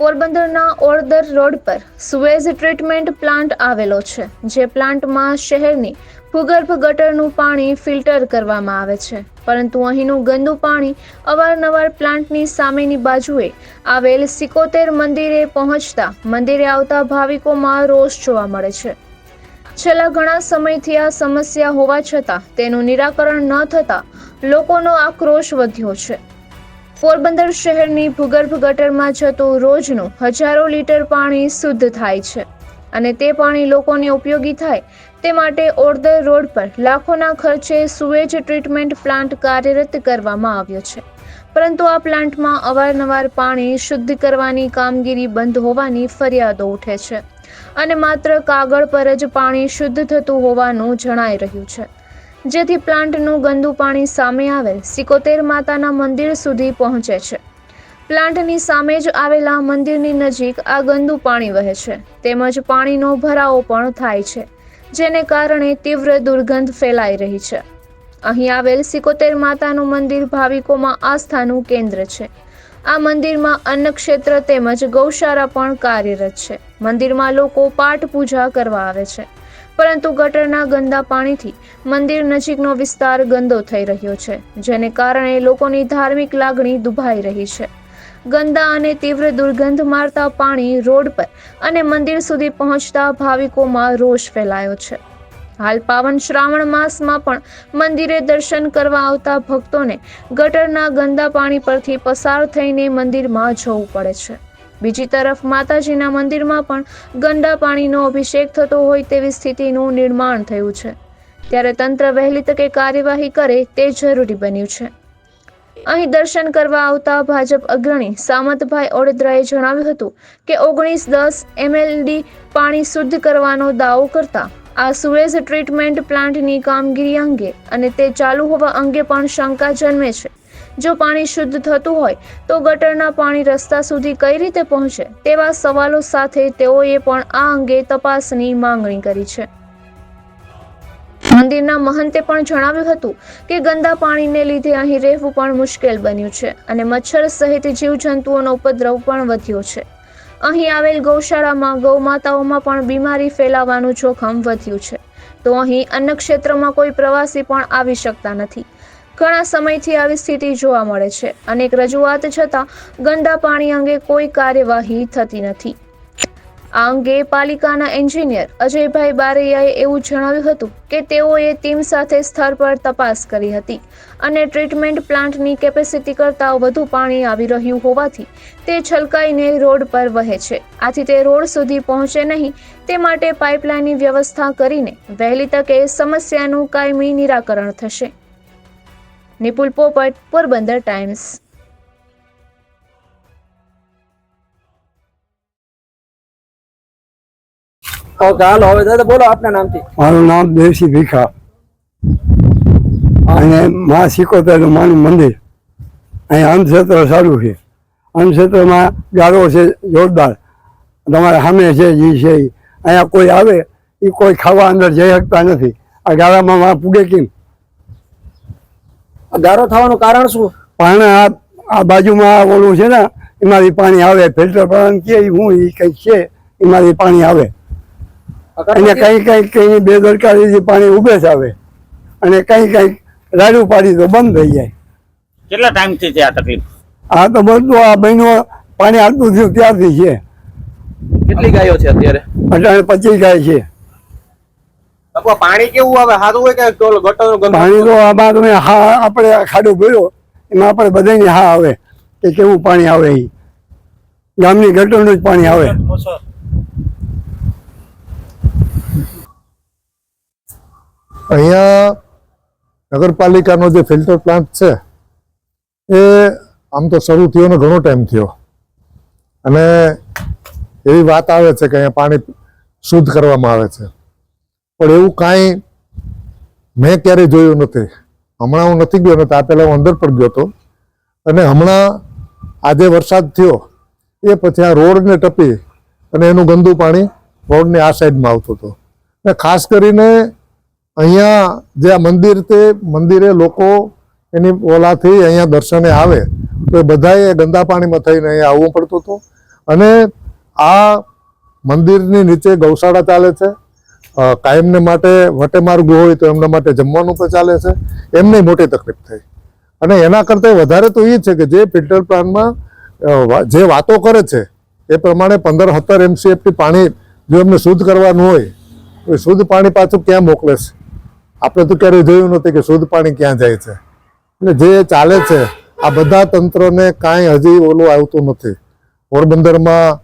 પોરબંદરના ઓળદર રોડ પર sewage treatment plant આવેલો છે, જે પ્લાન્ટમાં શહેરની ભૂગર્ભ ગટરનું પાણી ફિલ્ટર કરવામાં આવે છે. પરંતુ અહીંનું ગંદુ પાણી અવારનવાર પ્લાન્ટની સામેની બાજુએ આવેલ સિકોતેર મંદિરે પહોંચતા મંદિરે આવતા ભાવિકોમાં રોષ જોવા મળે છે. છેલ્લા ઘણા સમયથી આ સમસ્યા હોવા છતાં તેનું નિરાકરણ ન થતાં લોકોનો આક્રોશ વધ્યો છે. પોરબંદર શહેરની ભૂગર્ભ ગટરમાં જતું રોજનું હજારો લીટર પાણી શુદ્ધ થાય છે અને તે પાણી લોકોને ઉપયોગી થાય તે માટે ઓરદર રોડ પર લાખોના ખર્ચે સુએજ ટ્રીટમેન્ટ પ્લાન્ટ કાર્યરત કરવામાં આવ્યો છે. પરંતુ આ પ્લાન્ટમાં અવારનવાર પાણી શુદ્ધ કરવાની કામગીરી બંધ હોવાની ફરિયાદો ઉઠે છે અને માત્ર કાગળ પર જ પાણી શુદ્ધ થતું હોવાનું જણાઈ રહ્યું છે. જેથી પ્લાન્ટનું ગંદુ પાણી સામે આવેલ સિકોતેર માતાના મંદિર સુધી પહોંચે છે. પ્લાન્ટની સામે જ આવેલા મંદિરની નજીક આ ગંદુ પાણી વહે છે. તેમજ પાણીનો ભરાવો પણ થાય છે, જેને કારણે તીવ્ર દુર્ગંધ ફેલાઈ રહી છે. અહીં આવેલ સિકોતેર માતાનું મંદિર ભાવિકોમાં આસ્થાનું કેન્દ્ર છે. આ મંદિરમાં અન્ન ક્ષેત્ર તેમજ ગૌશાળા પણ કાર્યરત છે. મંદિરમાં લોકો પાઠ પૂજા કરવા આવે છે. પરંતુ ગટરના ગંદા પાણીથી મંદિર નજીકનો વિસ્તાર ગંદો થઈ રહ્યો છે, જેને કારણે લોકોની ધાર્મિક લાગણી દુભાઈ રહી છે. ગંદા અને તીવ્ર દુર્ગંધ મારતા પાણી રોડ પર અને મંદિર સુધી પહોંચતા ભાવિકોમાં રોષ ફેલાયો છે. હાલ પાવન શ્રાવણ માસમાં પણ મંદિરે દર્શન કરવા આવતા ભક્તોને ગટરના ગંદા પાણી પરથી પસાર થઈને મંદિરમાં જવું પડે છે. બીજી તરફ માતાજીના મંદિરમાં પણ ગંદા પાણીનો અભિષેક થતો હોય તેવી સ્થિતિનું નિર્માણ થયું છે. ત્યારે તંત્ર વહેલી તકે કાર્યવાહી કરે તે જરૂરી બન્યું છે. અહીં દર્શન કરવા આવતા ભાજપ અગ્રણી સામતભાઈ ઓડેદરાએ જણાવ્યું હતું કે ઓગણીસ દસ એમએલડી પાણી શુદ્ધ કરવાનો દાવો કરતા આ સુએઝ ટ્રીટમેન્ટ પ્લાન્ટની કામગીરી અંગે અને તે ચાલુ હોવા અંગે પણ શંકા જન્મે છે. જો પાણી શુદ્ધ થતું હોય, તો ગટરના પાણી રસ્તા સુધી કઈ રીતે પહોંચે? તેવા સવાલો સાથે તેઓએ પણ આ અંગે તપાસની માંગણી કરી છે. મંદિરના મહંતે પણ જણાવ્યું હતું કે ગંદા પાણીને લીધે અહીં રહેવું પણ મુશ્કેલ બન્યું છે અને મચ્છર સહિત જીવજંતુઓનો ઉપદ્રવ પણ વધ્યો છે. અહીં આવેલ ગૌશાળામાં ગૌમાતાઓમાં પણ બીમારી ફેલાવાનું જોખમ વધ્યું છે. તો અહીં અન્ય ક્ષેત્રમાં કોઈ પ્રવાસી પણ આવી શકતા નથી. ઘણા સમયથી આવી સ્થિતિ જોવા મળે છે. અનેક રજૂઆત છતાં ગંદા પાણી અંગે કોઈ કાર્યવાહી થતી નથી. આ અંગે પાલિકાના એન્જિનિયર અજયભાઈ બારૈયાએ એવું જણાવ્યું હતું કે તેઓએ ટીમ સાથે સ્થળ પર તપાસ કરી હતી અને ટ્રીટમેન્ટ પ્લાન્ટની કેપેસિટી કરતાં વધુ પાણી આવી રહ્યું હોવાથી તે છલકાઈને રોડ પર વહે છે. આથી તે રોડ સુધી પહોંચે નહીં તે માટે પાઇપલાઇનની વ્યવસ્થા કરીને વહેલી તકે સમસ્યાનું કાયમી નિરાકરણ થશે. નિપુલ પોપટ પોરબંદર ટાઈમ્સ. ઓકે હવે દાદા બોલો આપના નામથી. મારું નામ દેવસી ભીખા. અને મા સિકોતરનું માનું મંદિર. અહીં અન્નક્ષેત્ર સારું છે. અન્નક્ષેત્રમાં ગાળો છે જોરદાર. તમારા સામે છે જી છે. અહીંયા કોઈ આવે એ કોઈ ખાવા અંદર જઈ શકતા નથી. આ ગાળામાં માં પૂગે કેમ? ગારો થવાનું કારણ શું? પણ આ આ બાજુમાં ઓલું છે ને એમાંથી પાણી આવે ફિલ્ટર પાણી કે હું એ કંઈક છે એમાંથી પાણી આવે. અને કઈ કઈ કઈ બેદરકારીથી પાણી ઉભે જ આવે. અને કઈ કઈ રાડું પાડી તો બંધ થઈ જાય. કેટલા ટાઈમથી છે આ તકલીફ? આ તો બધું આ બહેનો પાણી આવતું થયું ત્યારથી છે. કેટલી ગાયો છે અત્યારે? અટાણે પચીસ ગાય છે. પાણી કેવું આવે? સારું હોય કે ગટરનું ગંદુ પાણી તો આમાં તમે હા આપણે ખાડો ભર્યો એમાં આપણે બધાને હા આવે કે કેવું પાણી આવે એ ગામની ગટરનું જ પાણી આવે. અહીંયા નગરપાલિકાનો જે ફિલ્ટર પ્લાન્ટ છે એ આમ તો શરૂ થયોનો ઘણો ટાઈમ થયો. અને એવી વાત આવે છે કે અહીંયા પાણી શુદ્ધ કરવામાં આવે છે. પણ એવું કાંઈ મેં ક્યારેય જોયું નથી. હમણાં હું નથી ગયો નથી આ પહેલાં હું અંદર પણ ગયો હતો. અને હમણાં આજે વરસાદ થયો, એ પછી આ રોડને ટપી અને એનું ગંદુ પાણી રોડની આ સાઈડમાં આવતું હતું. ને ખાસ કરીને અહીંયા જે આ મંદિર તે મંદિરે લોકો એની ઓલાથી અહીંયા દર્શને આવે, તો એ બધાએ ગંદા પાણીમાં થઈને અહીંયા આવવું પડતું હતું. અને આ મંદિરની નીચે ગૌશાળા ચાલે છે. કાયમને માટે વટેમાર્ગો હોય તો એમના માટે જમવાનું પણ ચાલે છે. એમને મોટી તકલીફ થઈ. અને એના કરતાં વધારે તો એ છે કે જે ફિલ્ટર પ્લાન્ટમાં જે વાતો કરે છે, એ પ્રમાણે પંદર સત્તર એમસીએફટી પાણી જો એમને શુદ્ધ કરવાનું હોય, તો એ શુદ્ધ પાણી પાછું ક્યાં મોકલે છે? આપણે તો ક્યારેય જોયું નથી કે શુદ્ધ પાણી ક્યાં જાય છે. એટલે જે ચાલે છે, આ બધા તંત્રને કાંઈ હજી ઓલું આવતું નથી. પોરબંદરમાં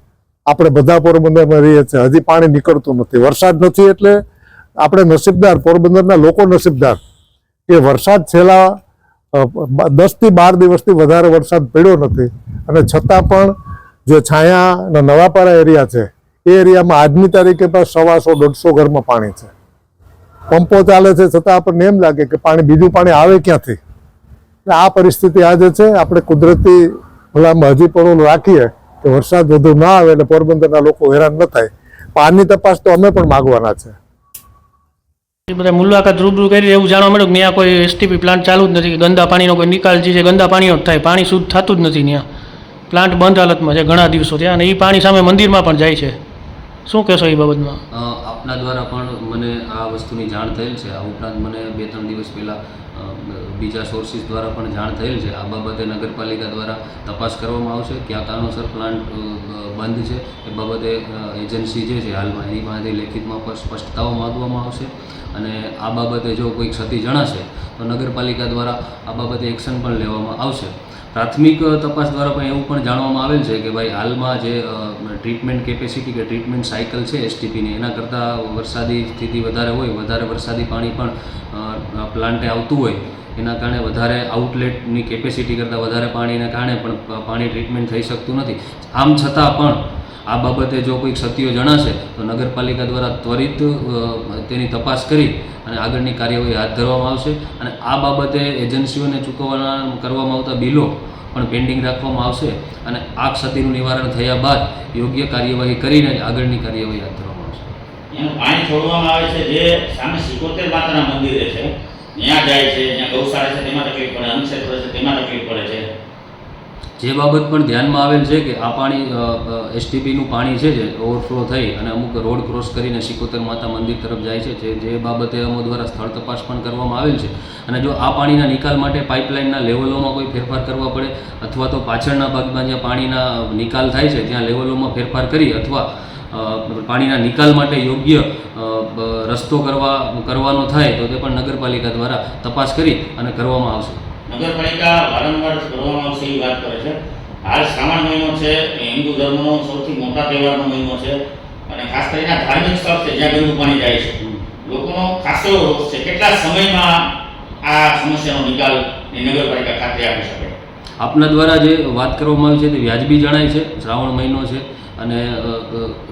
આપણે બધા પોરબંદરમાં રહીએ છીએ. હજી પાણી નીકળતું નથી. વરસાદ નથી એટલે આપણે નસીબદાર, પોરબંદરના લોકો નસીબદાર કે વરસાદ છેલ્લા દસથી બાર દિવસથી વધારે વરસાદ પડ્યો નથી. અને છતાં પણ જે છાયા અને નવાપારા એરિયા છે, એ એરિયામાં આજની તારીખે પણ સવાસો, દોઢસો ઘરમાં પાણી છે. પંપો ચાલે છે છતાં આપણને એમ લાગે કે પાણી, બીજું પાણી આવે ક્યાંથી? આ પરિસ્થિતિ આજે છે. આપણે કુદરતી ભલામાં હજી પણ રાખીએ. કે વરસાદ વધુ ના આવે એટલે પોરબંદરના લોકો હેરાન ન થાય. પણ તપાસ તો અમે પણ માગવાના છે. બધા મુલાકાત રૂબરૂ કરી એવું જાણવા મળ્યું કે ત્યાં કોઈ એસટીપી પ્લાન્ટ ચાલુ જ નથી કે ગંદા પાણીનો કોઈ નિકાલ જે છે ગંદા પાણીનો જ થાય પાણી શુદ્ધ થતું જ નથી ત્યાં પ્લાન્ટ બંધ હાલતમાં છે ઘણા દિવસો ત્યાં અને એ પાણી સામે મંદિરમાં પણ જાય છે. શું કહેશો એ બાબતમાં? આપના દ્વારા પણ મને આ વસ્તુની જાણ થયેલ છે. આ ઉપરાંત મને બે ત્રણ દિવસ પહેલાં બીજા સોર્સિસ દ્વારા પણ જાણ થયેલ છે. આ બાબતે નગરપાલિકા દ્વારા તપાસ કરવામાં આવશે ક્યાં કારણોસર પ્લાન્ટ બંધ છે. એ બાબતે એજન્સી જે છે હાલમાં એની પાસેથી લેખિતમાં પણ સ્પષ્ટતાઓ માગવામાં આવશે. અને આ બાબતે જો કોઈ ક્ષતિ જણાશે, તો નગરપાલિકા દ્વારા આ બાબતે એક્શન પણ લેવામાં આવશે. પ્રાથમિક તપાસ દ્વારા પણ એવું પણ જાણવામાં આવેલ છે કે ભાઈ હાલમાં જે ટ્રીટમેન્ટ કેપેસિટી કે ટ્રીટમેન્ટ સાયકલ છે એસટીપીની એના કરતાં વરસાદી સ્થિતિ વધારે હોય, વધારે વરસાદી પાણી પણ પ્લાન્ટે આવતું હોય એના કારણે વધારે આઉટલેટની કેપેસિટી કરતાં વધારે પાણીના કારણે પણ પાણી ટ્રીટમેન્ટ થઈ શકતું નથી. આમ છતાં પણ આ બાબતે જો કોઈ ક્ષતિઓ જણાશે, તો નગરપાલિકા દ્વારા ત્વરિત તેની તપાસ કરી અને આગળની કાર્યવાહી હાથ ધરવામાં આવશે. અને આ બાબતે એજન્સીઓને ચૂકવવાના, કરવામાં આવતા બિલો પણ પેન્ડિંગ રાખવામાં આવશે અને આ ક્ષતિનું નિવારણ થયા બાદ યોગ્ય કાર્યવાહી કરીને આગળની કાર્યવાહી હાથ ધરવામાં આવશે. પાણી છોડવામાં આવે છે, જે સામે સિકોતેર માતાના મંદિરે છે. ત્યાં જાય છે જ્યાં ગૌશાળા છે, તેમાં તકલીફ પડે અન્નક્ષેત્ર છે, તેમાં તકલીફ પડે છે. જે બાબત પણ ધ્યાનમાં આવેલ છે કે આ પાણી એસટીપીનું પાણી છે જે ઓવરફ્લો થઈ અને અમુક રોડ ક્રોસ કરીને સિકોતર માતા મંદિર તરફ જાય છે, જે જે બાબતે અમો દ્વારા સ્થળ તપાસ પણ કરવામાં આવેલ છે. અને જો આ પાણીના નિકાલ માટે પાઇપલાઇનના લેવલોમાં કોઈ ફેરફાર કરવા પડે અથવા તો પાછળના ભાગમાં જ્યાં પાણીના નિકાલ થાય છે, ત્યાં લેવલોમાં ફેરફાર કરી અથવા પાણીના નિકાલ માટે યોગ્ય રસ્તો કરવા કરવાનો થાય તો તે પણ નગરપાલિકા દ્વારા તપાસ કરી અને કરવામાં આવશે. નગરપાલિકા વારંવાર કરવામાં આવશે એવી વાત કરે છે. હાલ શ્રાવણ મહિનો છે હિન્દુ ધર્મનો સૌથી મોટા તહેવારનો મહિનો છે અને ખાસ કરીને ધાર્મિક સ્થળ છે જ્યાં ગંદુ પાણી જાય છે. લોકોનો ખાસો રોષ છે કેટલા સમયમાં આ સમસ્યાનો નિકાલ એ નગરપાલિકા ખાતે આપી શકે આપના દ્વારા જે વાત કરવામાં આવી છે તે વ્યાજબી જણાય છે, શ્રાવણ મહિનો છે અને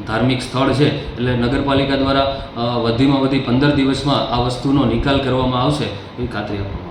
ધાર્મિક સ્થળ છે એટલે નગરપાલિકા દ્વારા વધીમાં વધી પંદર દિવસમાં આ વસ્તુનો નિકાલ કરવામાં આવશે એવી ખાતરી આપવામાં